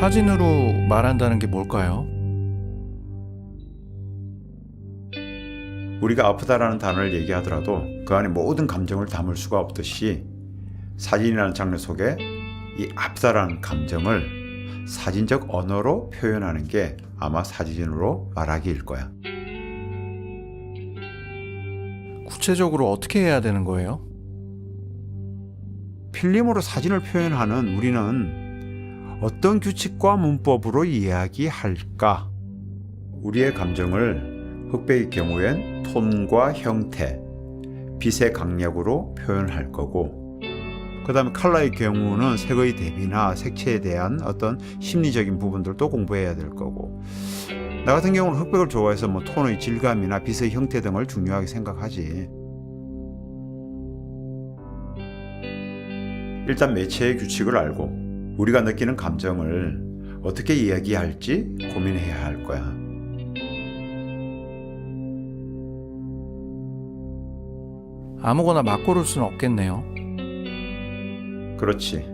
사진으로 말한다는 게 뭘까요? 우리가 아프다라는 단어를 얘기하더라도 그 안에 모든 감정을 담을 수가 없듯이 사진이라는 장르 속에 이 아프다라는 감정을 사진적 언어로 표현하는 게 아마 사진으로 말하기일 거야. 구체적으로 어떻게 해야 되는 거예요? 필름으로 사진을 표현하는 우리는 어떤 규칙과 문법으로 이야기할까? 우리의 감정을 흑백의 경우엔 톤과 형태, 빛의 강약으로 표현할 거고, 그 다음에 컬러의 경우는 색의 대비나 색채에 대한 어떤 심리적인 부분들도 공부해야 될 거고, 나 같은 경우는 흑백을 좋아해서 뭐 톤의 질감이나 빛의 형태 등을 중요하게 생각하지. 일단 매체의 규칙을 알고 우리가 느끼는 감정을 어떻게 이야기할지 고민해야 할 거야. 아무거나 막 고를 수는 없겠네요. 그렇지.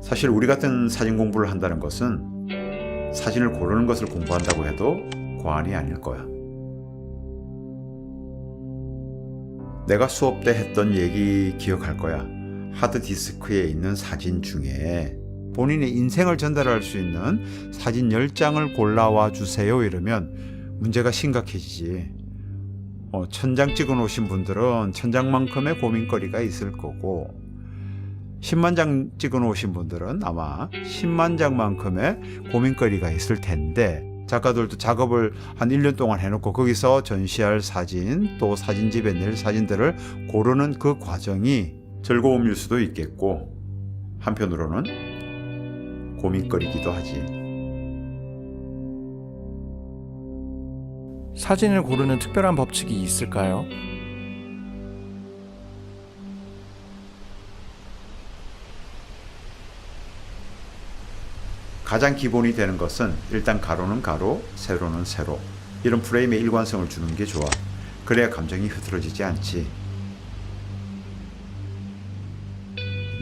사실 우리 같은 사진 공부를 한다는 것은 사진을 고르는 것을 공부한다고 해도 과언이 아닐 거야. 내가 수업 때 했던 얘기 기억할 거야. 하드디스크에 있는 사진 중에 본인의 인생을 전달할 수 있는 사진 10장을 골라와 주세요 이러면 문제가 심각해지지. 어, 천장 찍어 놓으신 분들은 천장만큼의 고민거리가 있을 거고 10만 장 찍어 놓으신 분들은 아마 10만 장만큼의 고민거리가 있을 텐데 작가들도 작업을 한 1년 동안 해놓고 거기서 전시할 사진 또 사진집에 낼 사진들을 고르는 그 과정이 즐거움일 수도 있겠고 한편으로는 고민거리기도 하지. 사진을 고르는 특별한 법칙이 있을까요? 가장 기본이 되는 것은 일단 가로는 가로, 세로는 세로. 이런 프레임의 일관성을 주는 게 좋아. 그래야 감정이 흐트러지지 않지.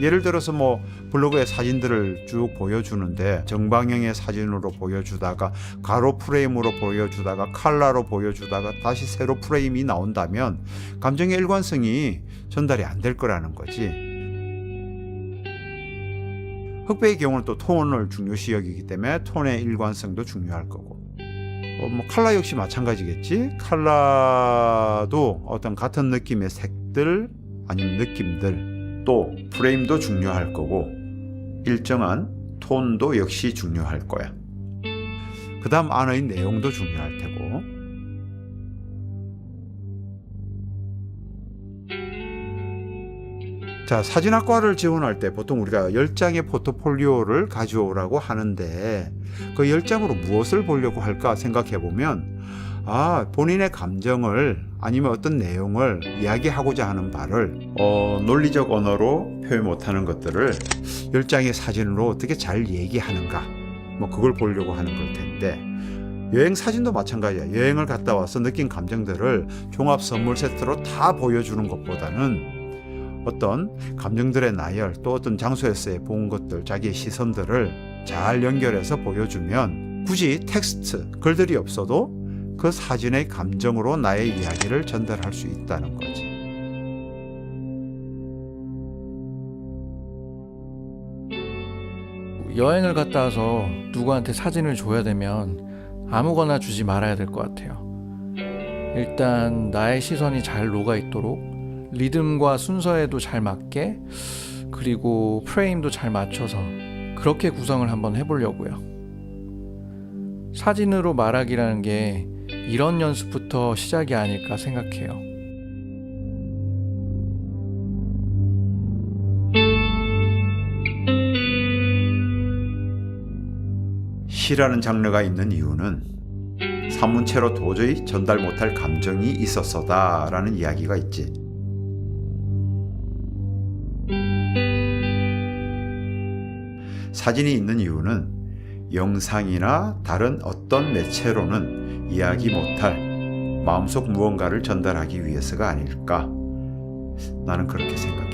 예를 들어서 뭐 블로그에 사진들을 쭉 보여주는데 정방향의 사진으로 보여주다가 가로 프레임으로 보여주다가 칼라로 보여주다가 다시 세로 프레임이 나온다면 감정의 일관성이 전달이 안 될 거라는 거지. 흑백의 경우는 또 톤을 중요시 여기기 때문에 톤의 일관성도 중요할 거고. 어, 뭐 칼라 역시 마찬가지겠지. 칼라도 어떤 같은 느낌의 색들 아니면 느낌들 또 프레임도 중요할 거고 일정한 톤도 역시 중요할 거야. 그 다음 안의 내용도 중요할 테고 자 사진학과를 지원할 때 보통 우리가 10장의 포트폴리오를 가져오라고 하는데 그 10장으로 무엇을 보려고 할까 생각해 보면 아 본인의 감정을 아니면 어떤 내용을 이야기하고자 하는 바를 어, 논리적 언어로 표현 못하는 것들을 10장의 사진으로 어떻게 잘 얘기하는가. 뭐 그걸 보려고 하는 걸 텐데. 여행 사진도 마찬가지야. 여행을 갔다 와서 느낀 감정들을 종합 선물 세트로 다 보여주는 것보다는 어떤 감정들의 나열 또 어떤 장소에서의 본 것들 자기의 시선들을 잘 연결해서 보여주면 굳이 텍스트 글들이 없어도 그 사진의 감정으로 나의 이야기를 전달할 수 있다는 거지. 여행을 갔다 와서 누구한테 사진을 줘야 되면 아무거나 주지 말아야 될 것 같아요. 일단 나의 시선이 잘 녹아 있도록 리듬과 순서에도 잘 맞게 그리고 프레임도 잘 맞춰서 그렇게 구성을 한번 해보려고요. 사진으로 말하기라는 게 이런 연습부터 시작이 아닐까 생각해요. 시라는 장르가 있는 이유는 산문체로 도저히 전달 못할 감정이 있었어다라는 이야기가 있지. 사진이 있는 이유는 영상이나 다른 어떤 매체로는 이야기 못할 마음속 무언가를 전달하기 위해서가 아닐까. 나는 그렇게 생각해.